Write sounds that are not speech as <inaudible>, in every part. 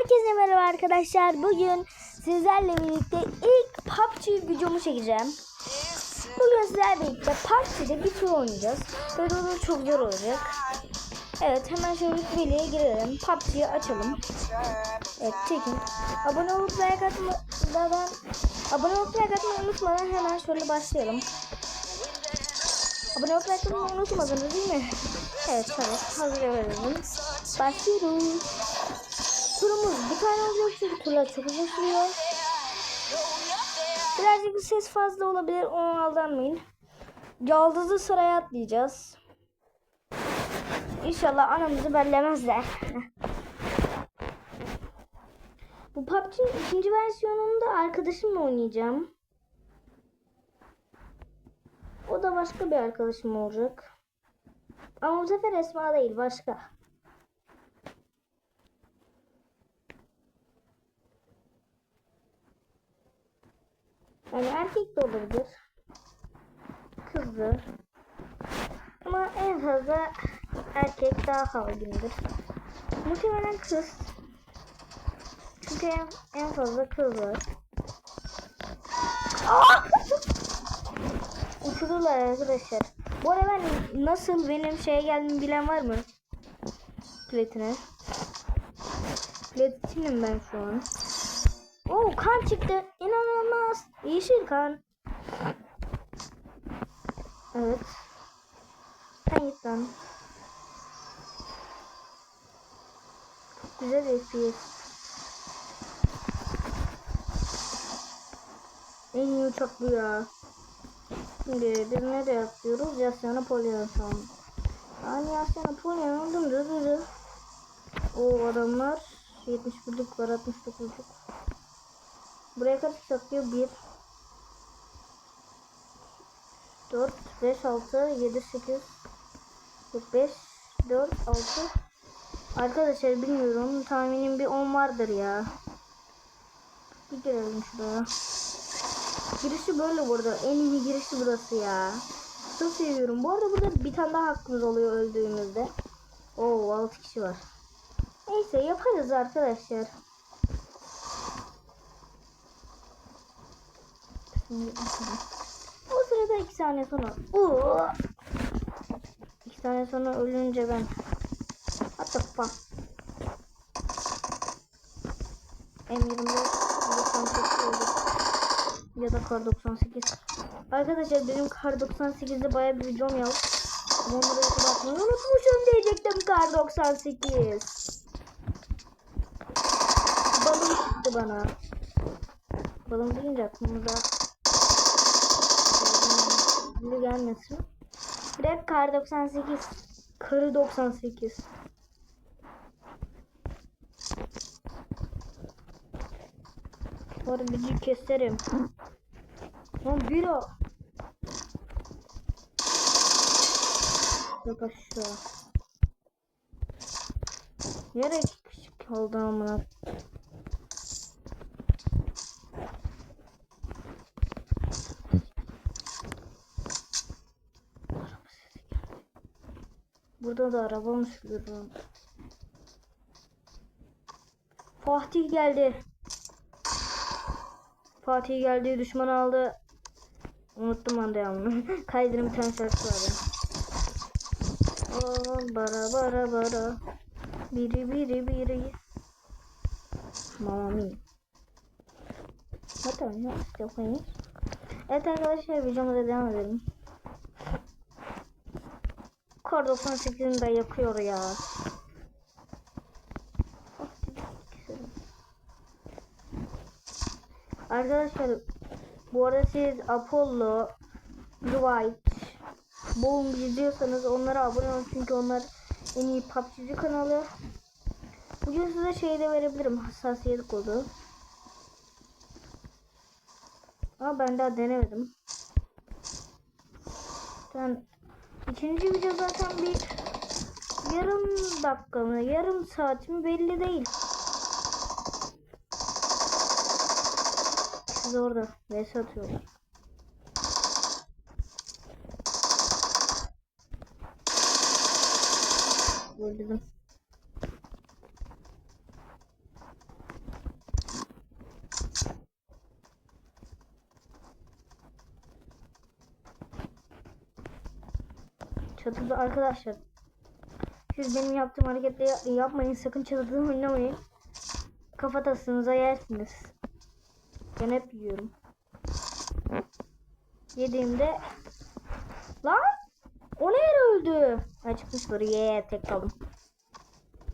Herkese merhaba arkadaşlar. Bugün sizlerle birlikte ilk PUBG videomu çekeceğim. Bugün sizlerle birlikte PUBG'de bir tur oynayacağız. Böyle olur çok zor olacak. Evet hemen şöyle rütbeliğe girelim. PUBG'yi açalım. Evet çekin. Abone olup like atmadan abone olup like atmayı unutmadan hemen şöyle başlayalım. Abone olup like atmayı unutmadınız değil mi? Evet tamam. Hazır verelim. Başlıyoruz. Turumuz bir tane olacak çünkü turlar çok uzun sürüyor. Birazcık ses fazla olabilir ona aldanmayın. Yaldızlı sıraya atlayacağız. İnşallah anamızı bellemezler. <laughs> Bu PUBG'nin ikinci versiyonunda arkadaşımla oynayacağım. O da başka bir arkadaşım olacak. Ama bu sefer Esma değil başka. Yani erkek de olabilir. Kızı. Ama en fazla erkek daha havalıdır. Muhtemelen kız. Çünkü en, en fazla kız var. Uçururlar arkadaşlar. Bu arada ben nasıl benim şeye geldiğimi bilen var mı? Platine. Platinim ben şu an. Oo kan çıktı. İnanılmaz. Yeşil kan. Evet. Sen git lan. Güzel FPS. En iyi uçak bu ya. Şimdi biz nereye yapıyoruz? Yasyana Polyan şu an. Yani Yasyana Polyan aldım da dı O adamlar 71'lik var 69'luk. Buraya kaç satıyor? 1 4 5 6 7 8 5 4 6 Arkadaşlar bilmiyorum tahminim bir 10 vardır ya. Bir girelim şuraya. Girişi böyle burada. En iyi girişi burası ya. Çok seviyorum. Bu arada burada bir tane daha hakkımız oluyor öldüğümüzde. Oo 6 kişi var. Neyse yaparız arkadaşlar. Sırada iki saniye sonra. Oo. İki saniye sonra ölünce ben. The fuck? M24 98 oldu. Ya da kar 98. Arkadaşlar benim kar 98'de baya bir videom yok. Onları bakmayı unutmuşum diyecektim kar 98. Balon çıktı bana. Balon deyince aklımıza biri gelmesin. Direkt kar 98. Karı 98. Bu arada bizi keserim. Lan bir o. Yok aşağı. Yere küçük oldu amına. Burada da araba mı sürüyor? Fatih geldi. Fatih geldi, düşman aldı. Unuttum ben devamını. <laughs> Kaydırım bir tane şarkı vardı. Oo, bara bara bara. Biri biri biri. Mami. Hatta ne yapayım? Evet arkadaşlar videomuza devam edelim. Kar 98'ini de yakıyor ya. Arkadaşlar bu arada siz Apollo, Dwight, Boom izliyorsanız onlara abone olun çünkü onlar en iyi PUBG'ci kanalı. Bugün size şey de verebilirim hassasiyet kodu. Ama ben daha denemedim. Ben ikinci video zaten bir yarım dakika mı yarım saat mi belli değil. Siz orada vs atıyorlar. Öldürdüm. Çatıda arkadaşlar. Siz benim yaptığım hareketleri yapmayın. Sakın çatıda oynamayın. Kafatasınıza yersiniz. Ben hep yiyorum. Yediğimde lan o nereye öldü? Ha çıkmış buraya tek kaldım.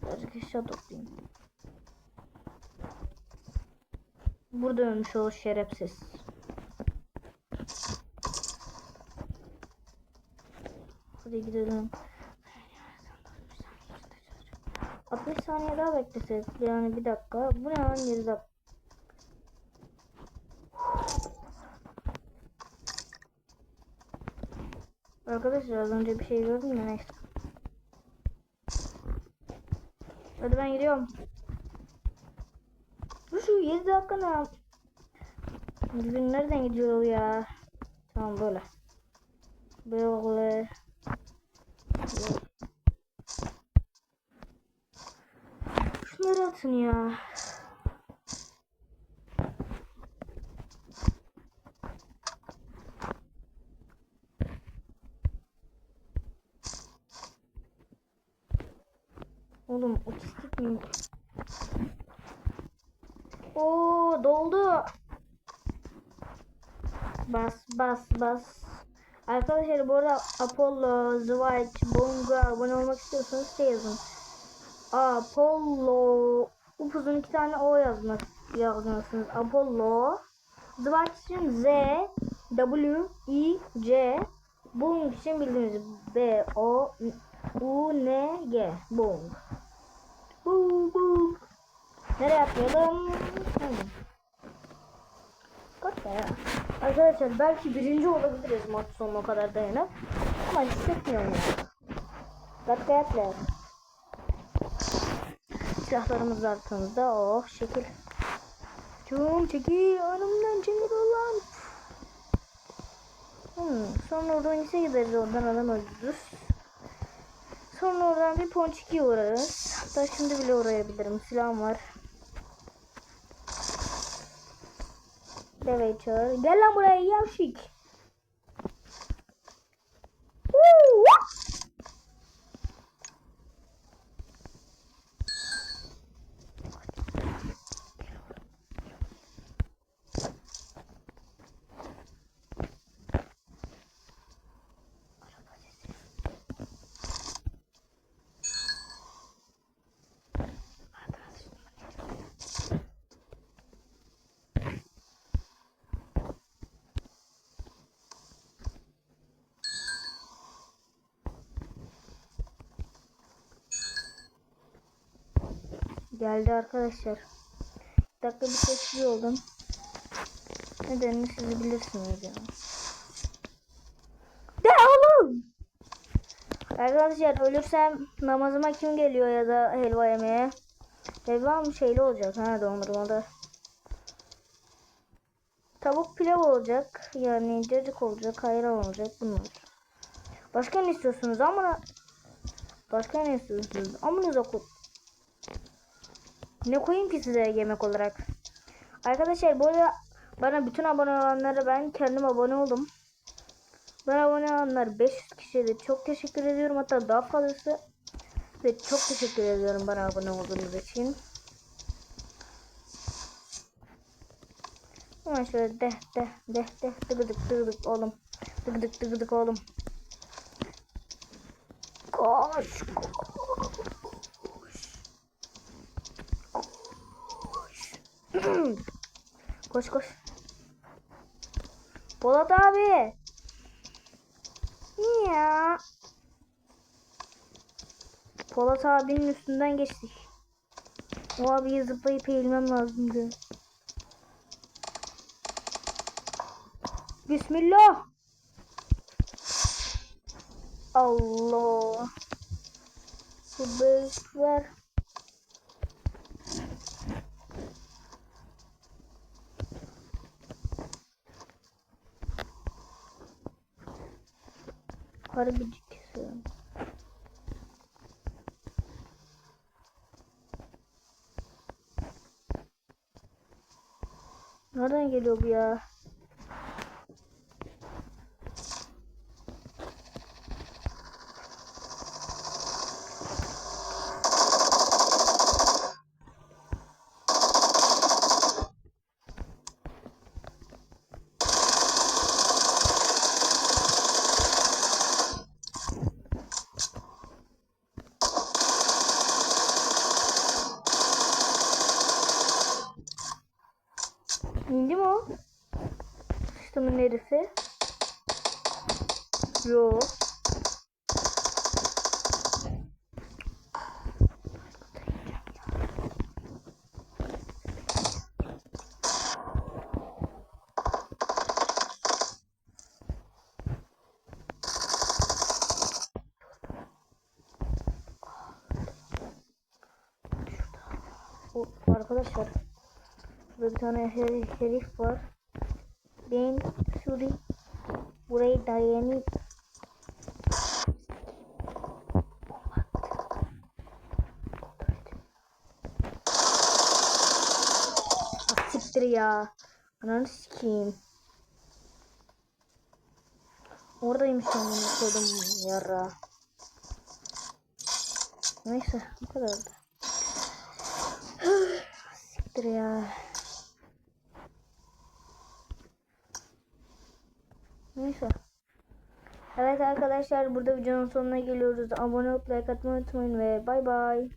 Birazcık eşya toplayayım. Burada ölmüş o şerefsiz. Hadi gidelim. 60 saniye daha beklesek yani bir dakika. Bu ne lan 7 dakika. Arkadaşlar az önce bir şey gördüm de neyse. Hadi ben gidiyorum. Bu şu 7 dakika ne? Bugün nereden gidiyor ya? Tamam böyle. Böyle. Şunları atın ya. Oğlum otistik miyim? Oo doldu. Bas bas bas. Arkadaşlar bu arada Apollo, Zwight, Bonga abone olmak istiyorsanız şey yazın. Apollo upuzun iki tane O yazmak yazmalısınız. Apollo için Z W I C Bong için bildiğiniz B O U N G Bong Bong Bong Nereye atlayalım? Hmm. Kaç ya? Arkadaşlar belki birinci olabiliriz maç sonuna kadar dayanıp. Ama hissetmiyorum ya. Katkı atlayalım. Silahlarımız arkamızda. Oh şekil. Çoğum çekil. Önümden çekil ulan. Hmm, sonra oradan ise gideriz. Oradan adam öldürürüz. Sonra oradan bir ponçikiye uğrarız. Hatta şimdi bile uğrayabilirim. Silahım var. Deveyi çağır. Gel lan buraya yavşik. Geldi arkadaşlar. Bir dakika bir sessiz oldum. Nedenini siz bilirsiniz ya. De oğlum! Arkadaşlar ölürsem namazıma kim geliyor ya da helva yemeye? Helva mı şeyli olacak ha dondurmada. Tavuk pilav olacak. Yani cacık olacak, ayran olacak bunlar. Başka ne istiyorsunuz amına? Başka ne istiyorsunuz? Amınıza koy. Ne koyayım ki size yemek olarak? Arkadaşlar bu arada bana bütün abone olanlara ben kendim abone oldum. Bana abone olanlar 500 kişiye çok teşekkür ediyorum. Hatta daha fazlası. Ve çok teşekkür ediyorum bana abone olduğunuz için. Hemen şöyle de de de de dıgıdık dıgıdık oğlum. Dıgıdık dıgıdık oğlum. Koş koş koş. Polat abi. Ya? Polat abinin üstünden geçtik. O abiyi zıplayıp eğilmem lazımdı. Bismillah. Allah. Bu büyük ver. Harbici kesiyorum. Nereden geliyor bu ya? İndi mi o? Sıçtımın herifi. Yo. Arkadaşlar burada bir tane herif var. Ben Suri burayı dayanıp Ah, Siktir ya. Ananı sikeyim. Oradaymış bunu koydum yara. Neyse bu kadardı. <sighs> Siktir ya. Neyse. Evet arkadaşlar burada videonun sonuna geliyoruz. Abone olup like atmayı unutmayın ve bay bay.